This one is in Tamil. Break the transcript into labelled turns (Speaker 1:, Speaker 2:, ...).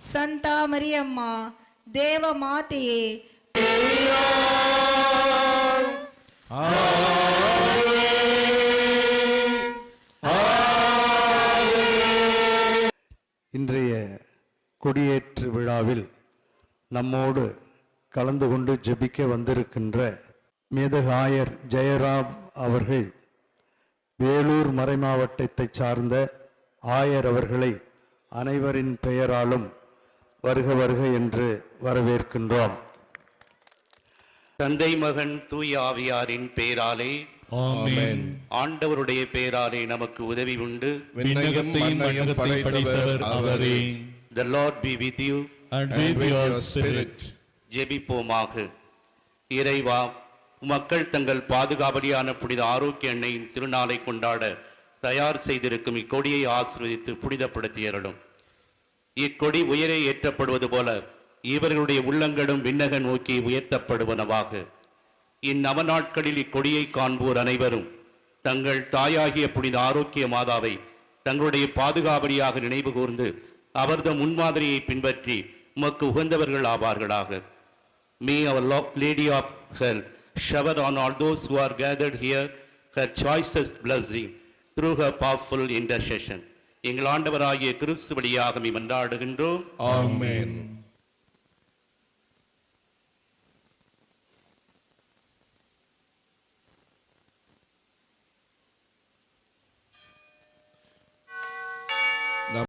Speaker 1: சந்தாமரியம்மா தேவ மாதையே
Speaker 2: இன்றைய கொடியேற்று விழாவில் நம்மோடு கலந்து கொண்டு ஜெபிக்க வந்திருக்கின்ற மேதகாயர் ஜெயராவ் அவர்கள் வேலூர் மறைமாவட்டத்தை சார்ந்த ஆயர் அவர்களை அனைவரின் பெயராலும் வருக வருக என்று வரவேற்கின்றோம்.
Speaker 3: தந்தை மகன் தூய ஆவியாரின் பெயராலே
Speaker 4: ஆமென்.
Speaker 3: ஆண்டவருடைய பெயராலே நமக்கு உதவி உண்டு.
Speaker 4: விண்ணகத்தையும் மண்ணகத்தையும் படைத்தவர் அவரே.
Speaker 3: The lord be with you
Speaker 4: and with your spirit.
Speaker 3: ஜெபிப்போமாக. இறைவா மக்கள் தங்கள் பாதுகாவலியான புனித ஆரோக்கிய எண்ணெயின் திருநாளை கொண்டாட தயார் செய்திருக்கும் இக்கொடியை ஆசீர்வதித்து புனிதப்படுத்தியருளும். இக்கொடி உயரே ஏற்றப்படுவது போல இவர்களுடைய உள்ளங்களும் விண்ணக நோக்கி உயர்த்தப்படுவனவாக. இந்நவ நாட்களில் இக்கொடியை காண்போர் அனைவரும். தங்கள் தாயாகிய புனித ஆரோக்கிய மாதாவை தங்களுடைய பாதுகாவலியாக நினைவு கூர்ந்து அவரது முன்மாதிரியை பின்பற்றி உமக்கு உகந்தவர்கள் ஆவார்களாக. மே அவர் Lo- lady of Health shower on all those who are here here her choicest blessing through her powerful intercession. எங்கள் ஆண்டவராகிய கிறிஸ்து வழியாக மன்றாடுகின்றோம்.
Speaker 4: ஆமென்.